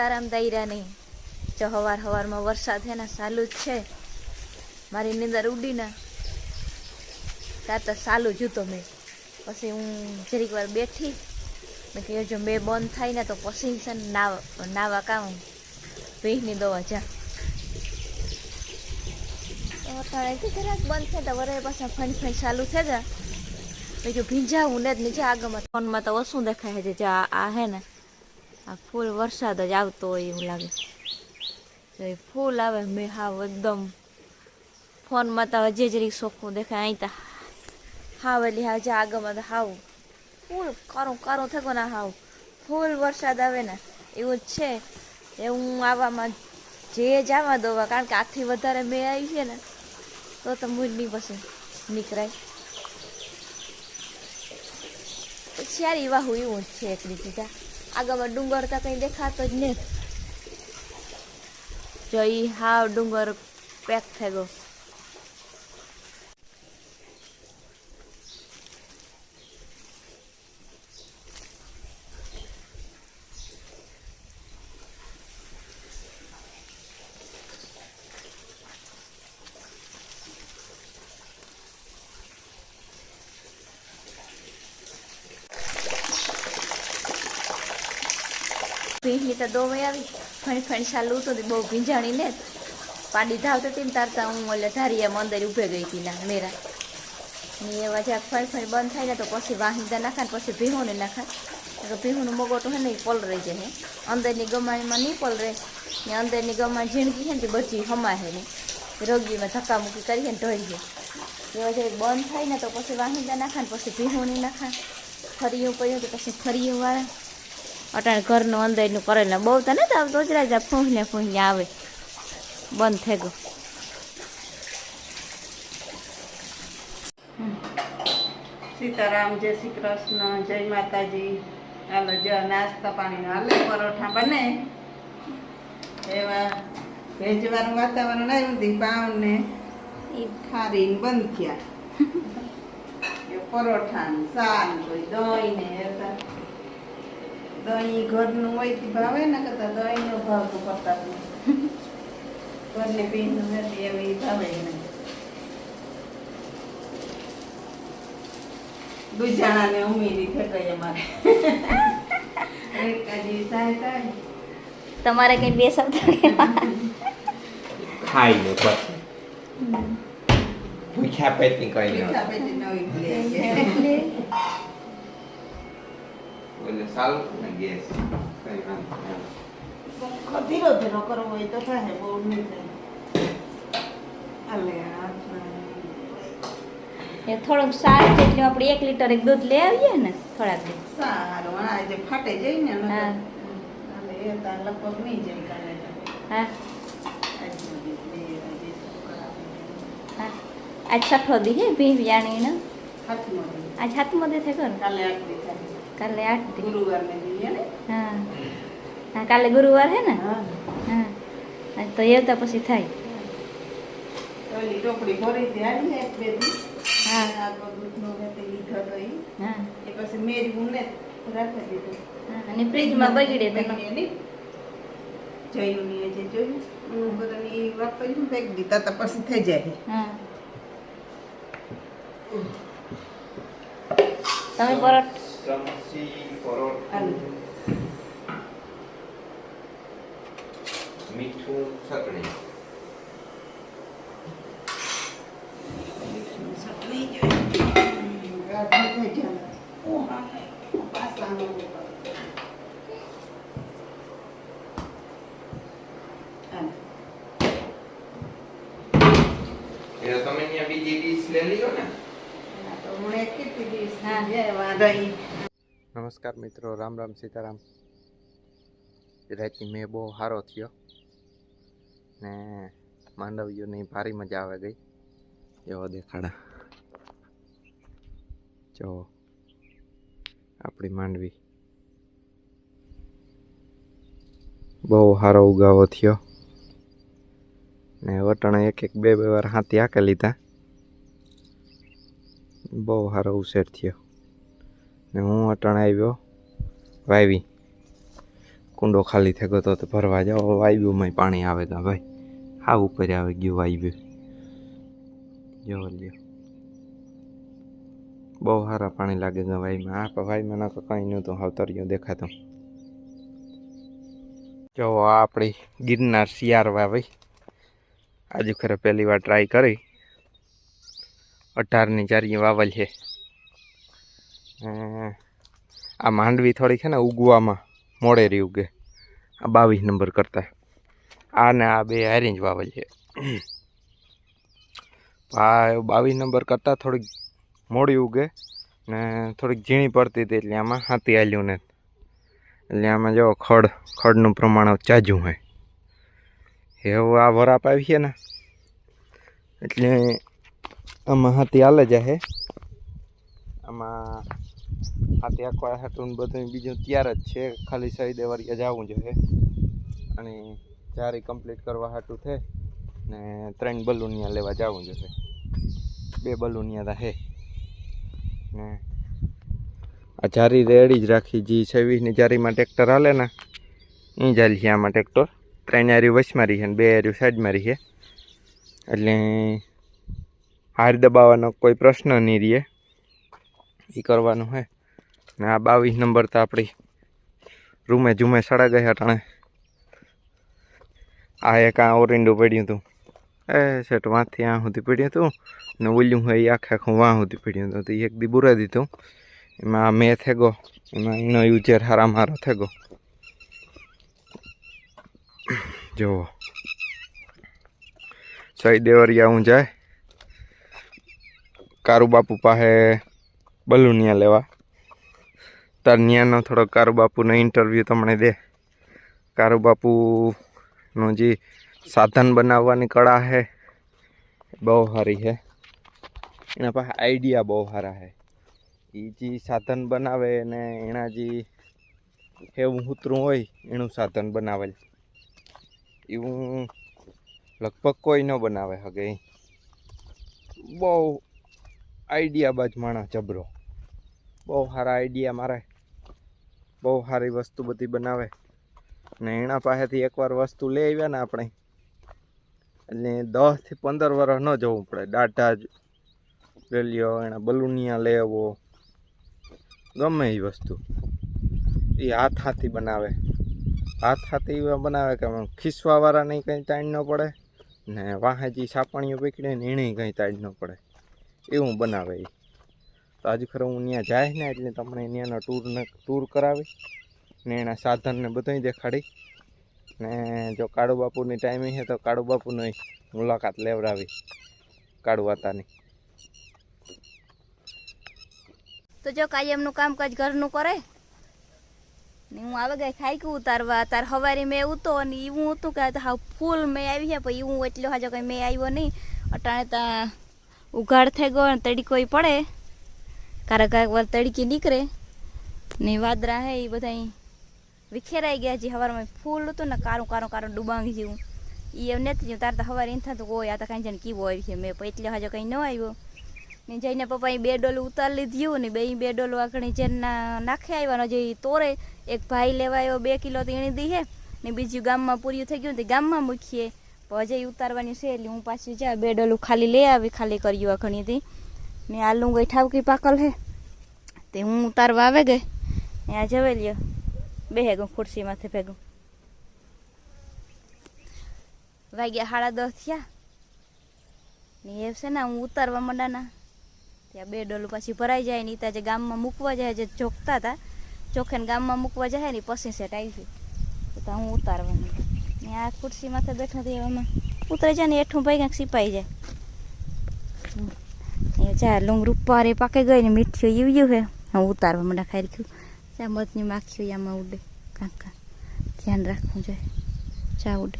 સીતારામ દાયરા જો હવાર હવારમાં વરસાદ છે ને ચાલુ જ છે. મારી નીંદર ઉડીને ત્યાં તો ચાલુ જ મેં. પછી હું જરીક વાર બેઠી. મેં કહ્યું જો મેં બંધ થાય ને તો પછી છે ને નાવા નાવા કામ. ભીની દવા જા. અટાણેથી જરાક બંધ થાય તો વરે પાછા ફણ ફણ ચાલુ થઈ જાય મેં જો ભીંજાવું ને જ નીચે આગળમાં. ફોનમાં તો ઓછું દેખાય છે, જે આ હે ને. આ ફૂલ વરસાદ જ આવતો હોય એવું લાગે. એ ફૂલ આવે મેં હાવ એકદમ ફોનમાં તો હજી જરીક ચોખ્ખું દેખાય, અહીં તો હાવ એટલે હાવ આગળમાં તો હાવ ફૂલ કારું કારું થકો ને હાવ. ફૂલ વરસાદ આવે ને એવું જ છે. એ હું આવામાં જે જવા દોવા કારણ કે આથી વધારે મેં આવી છે ને, તો તો મૂળ નહીં પછી નીકળાય. સારી વાહુ એવું જ છે એક રીતે ત્યાં આગળમાં ડુંગર તો કંઈ દેખાતો જ નહીં જો ઈ હાવ ડુંગર પેક થઈ ગયો. ભીંની તો દોવાઈ આવી. ફણી ફણી ચાલુ તો બહુ ભીંજાણી ને પાડી ધાવતી હતી ને તારતા હું એટલે ધારિયામાં અંદર ઊભે ગઈ હતી ના, મેરા. ને એવા જ્યાં ફરી ફણી બંધ થાય ને તો પછી વાહિંદા નાખા ને પછી ભીહોને નાખા. તો ભીહોનું મગોટું હે ને એ પલરાઈ જાય હે. અંદરની ગમાણીમાં નહીં પલરે ને અંદરની ગમાણ ઝીણકી છે ને તે બધી હમાશે ને. રોગીમાં ધક્કા મૂકી કરીએ ને ઢળી જાય એવા જે બંધ થાય ને તો પછી વાહિંદા નાખા ને પછી ભીહોની નાખા. ફરીયું પડ્યું તો પછી ફરી વાળા. અટાણે ઘરનું અંદરનું કરેલ બહુ તો નથી આવતો જ રાજા ફૂંહીને ફૂંહને આવે. બંધ થઈ ગયો. સીતારામ જય શ્રી કૃષ્ણ જય માતાજી. હાલો જો નાસ્તા પાણી હાલે પરોઠા બને. એવા ભેજવાનું વાતાવરણ આવ્યું હતી પાઉં ને એ ખારીને બંધ થયા. પરોઠા ને સા ને કોઈ દહીં ને દહીં ઘરનું હોય તે ભાવે ને કરતા દહીં નો ભાવ તો કરતા ઘરને પીનું નથી એવી ભાવે નહીં. દુજાણાને ઉમેરી થઈ અમારે તમારે કઈ બે શબ્દ ખાઈ લો પછી ભૂખ્યા પેટની કઈ ન એટલે સાલ અને ગેસ કઈ વાંધો ધીરો ધીરો કરવો હોય તો થાય બહુ નહીં થાય અલે. એ થોડુંક સારું જેટલું આપણે એક લીટર એક દૂધ લઈ આવીએ ને થોડાક સારું આજે ફાટે જાય ને. હા. એ તાર લગભગ નહીં જાય કાલે હા આજે છોકરા હા આજ છઠ્ઠો દી હે ભીહ જાણીને હાથમાં આજ હાથમો દે થાય કરો કાલે થાય. કાલે આઠથી ગુરુવારને દી ને? હા. હા કાલે ગુરુવાર હે ને? હા. હા. તો એવતા પછી થાય. ઓલી ટોપડી ભરી હતી એક બે હા. આગળ દૂધનો ને લીધો તો ઈ. હા. એ પછી મેરી ગુને રાખી દીધું. હા અને ફ્રીજમાં બગડે તો નહીં. જોયું નહીં જોયું. હું બધાની વાપર્યું ફેંકી દીધા. તો પછી થઈ જાય. હા. તમે આલુ. મીઠું ચટણી તમે બીજી ડીશ લઈ લ્યો ને? નમસ્કાર મિત્રો, રામ રામ સીતારામ. રાતની મેં બહુ સારો થયો ને માંડવીઓની ભારી મજા આવે ગઈ. એવો દેખાડા. જો, આપણી માંડવી. બહુ સારો ઉગાવો થયો. ને વટાણા એક એક બે બે વાર હાથી હાકે લીધા. બહુ સારો ઉછેર થયો. ને હું અટાણે આવ્યો વાવી કુંડો ખાલી થઈ ગયો તો ભરવા જાઓ. વાયવ્યુમાં પાણી આવે તો ભાઈ હા ઉપર આવે ગયું વાવ્યું જો લ્યો. બહુ સારા પાણી લાગે છે વાઈમાં આ ભાઈમાં નાખો કંઈ નહોતું હાવતરિયું દેખાતું. જો આપણી ગિરનાર શિયાર વાવી આજે ખરે પહેલી વાર ટ્રાય કરી. અઢારની ચારીએ વાવલ છે. આ માંડવી થોડી છે ને ઉગવામાં મોડે રહી ઉગે. આ બાવીસ નંબર કરતા. આ ને આ બે હારીજ વાવલ છે. આ બાવીસ નંબર કરતાં થોડીક મોડી ઉગે ને થોડીક ઝીણી પડતી હતી એટલે આમાં હાથી આલ્યું ને. એટલે આમાં જો ખડ, ખડનું પ્રમાણ ચાજું હોય. એવું આ વરાપ આવી છે ને. એટલે આમાં હાથી હાલે હે. આમાં હાથી આખવા હાટું બધું બીજું તૈયાર જ છે. ખાલી સહી દેવાળીએ જવું જોઈએ અને ચારી કમ્પ્લીટ કરવા હાટું છે ને ત્રણ બલૂનિયા લેવા જવું જોઈએ બે બલૂનિયા તા હે. ને આ જારી રેડી જ રાખી જી છવ્વીસની જારીમાં ટ્રેક્ટર હાલે ને એ જ હાલી છે આમાં ટ્રેક્ટર. ત્રણ આર્યું વચમાં રહી છે ને બે આર્યું સાઈડમાં રહી છે. એટલે હાર દબાવવાનો કોઈ પ્રશ્ન નહીં રહે. એ કરવાનું હે. ને આ બાવીસ નંબર તો આપણી રૂમે જુમે સડા ગયા ટાણે. આ એક આ ઓરિંડું પડ્યું હતું. એ સેટ વાંથી આ સુધી પડ્યું હતું ને ઓલ્યું હોય એ આખે આખું વાં સુધી પડ્યું હતું. તો એક દી બુરા દીધું. એમાં મેં થેગો, એમાં એનો યુઝર હારા મારો થેગો. જુઓ સહી દેવરિયા, હું જાય. કારુ બાપુ પાસે બલુનિયા લેવા. તાર ન્યાનો થોડો કારુ બાપુનો ઇન્ટરવ્યૂ તમને દે. કારુ બાપુનું જે સાધન બનાવવાની કળા છે બહુ સારી છે એના પાસે આઈડિયા બહુ સારા છે એ જે સાધન બનાવે ને એના જે એવું સૂતરું હોય, એનું સાધન બનાવેલ એવું લગભગ કોઈ ન બનાવે હગે. બહુ આઈડિયા બાજ માણસ જબરો. બહુ સારા આઈડિયા મારે. બહુ સારી વસ્તુ બધી બનાવે. ને એના પાસેથી એકવાર વસ્તુ લઈ આવ્યા ને આપણે. એટલે દસથી પંદર વર્ષ ન જવું પડે. ડાટા જ રેલ્યો લ્યો એના બલૂનિયા લેવો. ગમે એ વસ્તુ. એ હાથ હાથી બનાવે. હાથ હાથી એવા બનાવે કે ખીસવાવાળાની કંઈ તાણ ન પડે. ને વાહેજી સાપણીઓ પકડે ને એને કંઈ તાણ ન પડે. એવું બનાવે તો આજે ખરે હું ત્યાં જાય ને એટલે તમને ત્યાંનો ટૂર ને ટૂર કરાવી ને એના સાધનને બધું દેખાડી. ને જો કાળુ બાપુની ટાઈમિંગ છે તો કાળુ બાપુની મુલાકાત લેવડાવી કાળુ વાતાની. તો જો કાયમનું કામકાજ ઘરનું કરે. ને હું આવે ગઈ ખાઈ કું ઉતારવા તાર હવારી મેં ઉતો અને એવું હતું કે હા ફૂલ મેં આવી છે પણ એવું એટલો હાજો કંઈ મેં આવ્યો નહીં. અટાણે તા ઉઘાડ થઈ ગયો ને તડકો એ પડે. કારણ કારક વાર તડકી નીકળે. ને વાદરા હે એ બધા વિખેરાઈ ગયા જે હવારમાં ફૂલ હતું ને કારું કારું કારું ડુબાંગ જેવું. એ એમ નથી તાર તો હવાર એમ થતું કોઈ આ તો કાંઈ જાણે કીવો આવી છે. મેં એટલે હાજો કંઈ ન આવ્યો. ને જઈને પપ્પાએ બે ડોલું ઉતારી લીધું ને બે બે ડોલું આગળ જેન નાખે આવ્યા જે તોરે. એક ભાઈ લેવાયો બે કિલો તો એણી દી ને બીજું ગામમાં પૂર્યું થઈ ગયું તે ગામમાં મૂકીએ. હજે ઉતારવાની છે એટલે હું પાછી જા બે ડોલું ખાલી લઈ આવી, ખાલી કર્યું આ ઘણી દી ને આ લુંગઈ ઠાવકી પાકલ હે. તે હું ઉતારવા આવે ગઈ. ને આ જવે લ્યો. બે હેગું ખુરશી માથે ભેગું. વાગ્યા સાડા દસ થયા. ને એ છે ને, હું ઉતારવા માંડાના. ત્યાં બે ડોલું પાછી ભરાઈ જાય ને ત્યાં જે ગામમાં મૂકવા જાય, જે ચોખતા હતા. ચોખેને ગામમાં મૂકવા જાય ને પછી સેટ આવી તો હું ઉતારવાની. ને આ ખુરશી માથે બેઠા હતી એવામાં. ઉતરે જાય ને એઠું ભાઈ ક્યાંક સિપાઈ જાય જા લુંગ રૂપારે પાકે ગઈ ને મીઠું યુવ્યું હે. હું, ઉતારવા મને ખાઈ રાખ્યું ચા મધની માખીઓ આમાં ઉડે. કાંક ધ્યાન રાખવું જોઈએ. ચા ઉડે.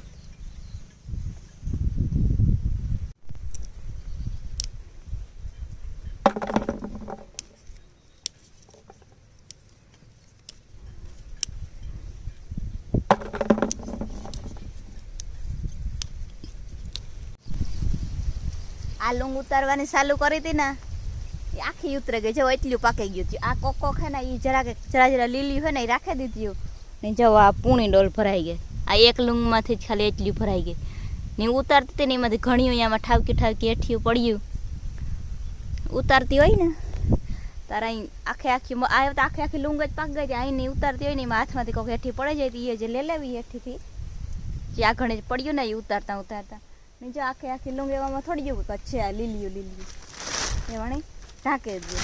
આ લૂંગ ઉતારવાની ચાલુ કરી હતી ને, એ આખી ઉતરે ગઈ. જો એટલું પાકી ગયું હતું. આ કોકો છે ને એ જરા જરા જરા લીલી હોય ને એ રાખી દીધી ને જો આ પૂણી ડોલ ભરાઈ ગઈ. આ એક લુંગમાંથી જ ખાલી એટલી ભરાઈ ગઈ. ને ઉતારતી હતી ને, એમાંથી ઘણી અહીંયામાં ઠાવકી ઠાવકી એઠિયું પડ્યું. ઉતારતી હોય ને, તારા અહીં આખે આખી મ- આ તો આખે આખી લુંગ જ પાક ગઈ અહીં નહીં ઉતારતી હોય ને, એમાં હાથમાંથી કોઈ હેઠી પડી જાય એ જે લઈ લેવી હેઠીથી. જે આ ઘણે પડ્યું ને એ ઉતારતા ઉતારતા. ને જો આખે આખી લુંગ એવામાં થોડી જેવું કચ્છ આ લીલીયું લીલીયું એવાણે ઢાંકે જ દે.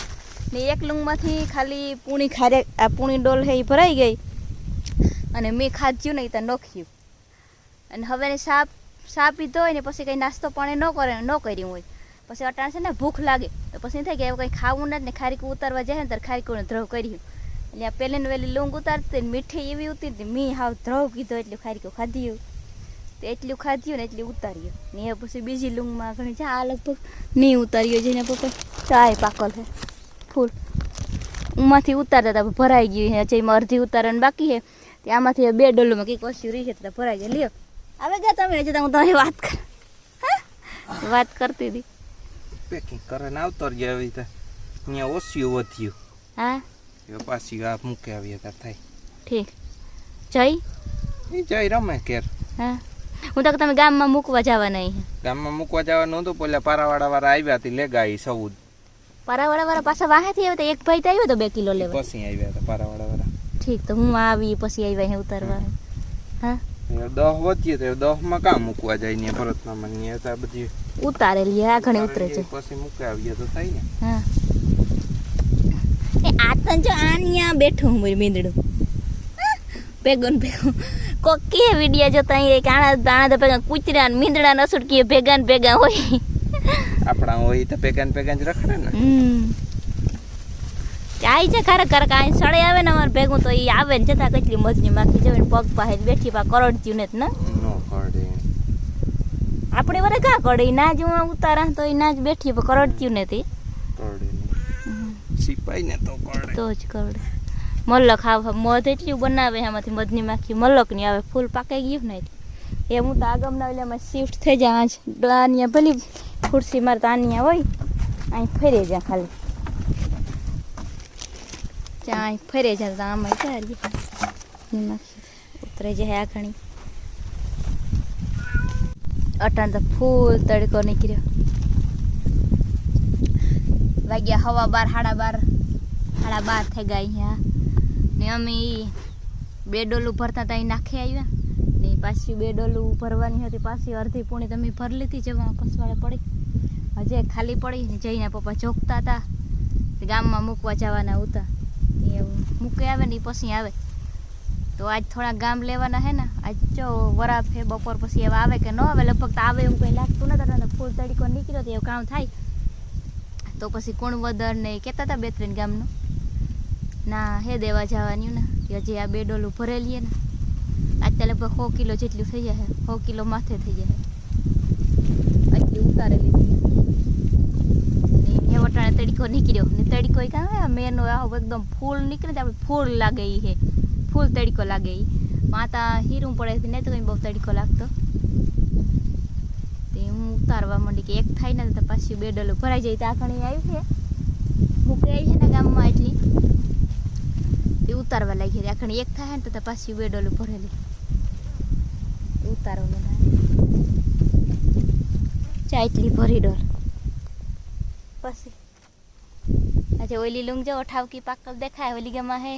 ને એક લુંગમાંથી ખાલી પૂણી ખારે, આ પૂણી ડોલ હે એ ભરાઈ ગઈ. અને મેં ખાધ્યું નહીં ત્યાં નોખ્યું. અને હવે સાપ સાપ પીધો હોય ને પછી કંઈ નાસ્તો પાણી ન કરે ન કર્યું હોય. પછી અટાણ છે ને ભૂખ લાગે. તો પછી થાય કે એવું કંઈ ખાવું નથી ને ખારીકું ઉતારવા જાય ને ત્યારે ખારીકું ધ્રવ કર્યું. એટલે આ પહેલી ને વહેલી લૂંગ ઉતારતી મીઠી એવી ઉતરી મેં હાવ ધ્રવ કીધો એટલે ખારીકું ખાધ્યું તો એટલું ખાધ્યું ને એટલું ઉતાર્યું ને એ પછી બીજી લૂંગમાં ઘણી ચા આ લગભગ નહીં ઉતાર્યો જેને પપ્પા. ચાય પાકલ છે. ફૂલ. ઉમાંથી ઉતારતા હતા ભરાઈ ગયું છે. હજી એમાં અડધી ઉતારવાનું બાકી છે. તે આમાંથી બે ડોલોમાં કંઈક ઓછી રહી છે તો ભરાઈ જાય લ્યો. આવે ગયા તમે હજી હું તમારી વાત કર હા? વાત કરતી હતી. પેકિંગ કરીને આવતો રહ્યા આવી રીતે. અહીંયા ઓછું વધ્યું. હા? એ પાછી આ મૂકે આવી ત્યારે થાય. ઠીક. જય? જઈ રમે કેર હા. હું તો તમે ગામમાં મૂકવા જવાના નહીં ગામમાં મૂકવા જવાનું હતું પેલા પારાવાળા વાળા આવ્યા હતી લેગા એ સૌદ પરાવાળા વાળા પાછા વાહેથી આવ્યા હતા એક ભાઈ તો આવ્યો તો બે કિલો લેવા. પછી આવ્યા હતા પારાવાળા વાળા ઠીક તો હું આવી પછી આવ્યા અહીં ઉતારવા. હા. દહ વધીએ તો દહમાં કામ મૂકવા જાય ને ભરતનામાં મન તો આ બધી ઉતારેલી આ ઘણી ઉતરે છે. પછી મૂકી આવીએ તો થાય ને. હા. એ આ તો જો આ બેઠું હું મીંદડું. ભેગો ભેગો. કોક કે વિડિયા જોતા અહીં એક આણા દાણા તો ભેગા કૂતરા ને મીંદડા ને સુટકી ભેગા ને ભેગા હોય. આપણા હોય તો ભેગા ને ભેગા જ રખડે ને. આઈ છે ખરેખર ખરેખર અહીં સળે આવે ને અમારે ભેગું તો એ આવે ને જતા કેટલી મજની માખી જવે ને પગ પાસે બેઠી પા કરડત્યું ને ને. આપણે વરે કાં કડે ના જ હું ઉતારા તો એ ના જ બેઠી પણ કરડત્યું ને તે. સિપાઈ ને તો તો જ કરડે. મલક આવે, મધ એટલું બનાવે એમાંથી, મધની માખી મલક નહીં આવે, ફૂલ પાકાઈ ગયું ને. એ હું તો આગમના ઓલામાં શિફ્ટ થઈ જાય, આજ આનિયા ભલી ખુરશી મારે તો આનિયા હોય અહીં ફરે જા ખાલી. ત્યાં અહીં ફરે જાય તો આમાં ચાલી માખી ઉતરે જાય આ ઘણી અટાણ તો ફૂલ તડકો નીકળ્યો. વાગ્યા હવા બાર સાડા બાર સાડા બાર થઈ ગયા અહીંયા. ને અમે બે ડોલું ભરતા ત્યાં અહીં નાખી આવ્યા. ને પાછી બે ડોલું ભરવાની હતી, પાછી અડધી પૂણી તમે ભરી લીધી જવા પસવાડે પડી. હજે ખાલી પડી જઈને પપ્પા જોગતા હતા ગામમાં મૂકવા જવાના હતા મૂકે આવે ને એ પછી આવે. તો આજ થોડા ગામ લેવાના હે ને, આજ જો વરા ફે બપોર પછી એવા આવે કે ન આવે, લગભગ તો આવે એવું કંઈ લાગતું નથી ફૂલ તડીકો નીકળ્યો તો એવું કામ થાય. તો પછી કુણવદર ને કહેતા હતા બે ત્રણ ગામનું. ના, હે દેવા જવાની ને. હજી આ બે ડોલું ભરેલી ને. અત્યારે લગભગ સો કિલો જેટલું થઈ જાય સો કિલો માથે થઈ જાય આટલી ઉતારેલી હે ને વટાણે તડીકો નીકળ્યો. ને તડીકો એ કાં હોય મેનો આવો એકદમ ફૂલ નીકળે તો આપણે ફૂલ લાગે એ હે. ફૂલ તડીકો લાગે એ માતા હીરું પડે નહીં તો કંઈ બહુ તડીકો લાગતો. તે હું ઉતારવા માંડી કે એક થાય ને તો પાછી બે ડોલું ભરાઈ જાય. ત્યાં ઘણી આવી છે. મૂકી આવી છે ને ગામમાં એટલી. એ ઉતારવા લાગી હતી આખણી એક થાય ને તો પાછી બે ડોલું ભરેલી એ ઉતારવા બધા ચા એટલી ભરી ડોલ પછી આજે ઓલી લુંગ જો ઠાવકી પાકલ દેખાય ઓલી ગામમાં હે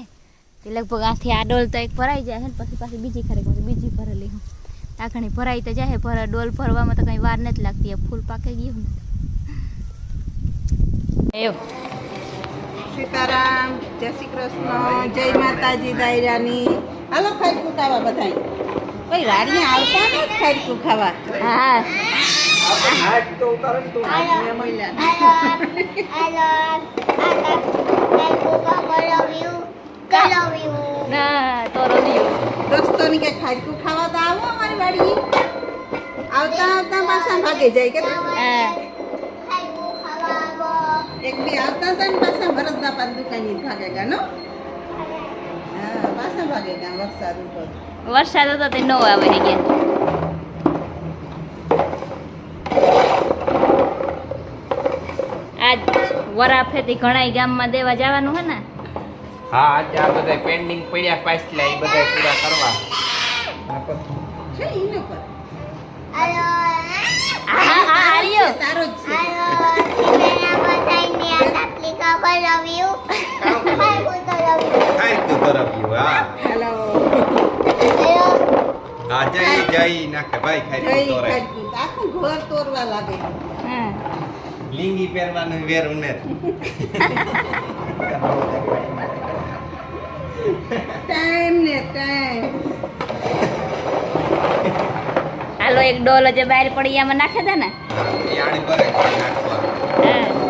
તે લગભગ આથી આ ડોલ તો એક ભરાઈ જાય છે ને પછી પાછી બીજી ખરેખર બીજી ભરેલી હું આ ઘણી ભરાઈ તો જાય ભરા ડોલ ભરવામાં તો કઈ વાર નથી લાગતી એ ફૂલ પાકે ગયું ને એવું સીતારામ જય શ્રી કૃષ્ણ જય માતાજી દાયરાની. હાલો ખાડકું ખાવા બધા ભાઈ વાડીએ આવતા ને ખાડકું ખાવા? હા. ના કે ખાઈકું ખાવા તો આવો અમારી વાડી આવતા આવતા પાછા ભાગે જાય કે એક બે આવતા હતા ને પાછા ભરતદા પાન દુકાની ભાગે ગયા નો હા પાછા ભાગે ગયા વરસાદ ઉપર વરસાદ હતો તે ન આવે ને ગયા આજ વરાફેથી ઘણાય ગામમાં દેવા જવાનું હે ને? હા આજે આ બધા પેન્ડિંગ પડ્યા પાછલા એ બધા પૂરા કરવા. છે ઈનો પર આયો આ આ આર્યો તારો જ છે ખાઈ તું તરફ હા. હેલો. હા જય જય નાખે ભાઈ ખાઈ જય તું તોરે આખું ઘર તોરવા લાગે. હા. લિંગી પહેરવાનું વેર ઉને. ટાઈમ ને ટાઈમ હાલો એક ડોલ જે બહાર પડી એમાં નાખે દે ને? યાણી પર નાખવા હા.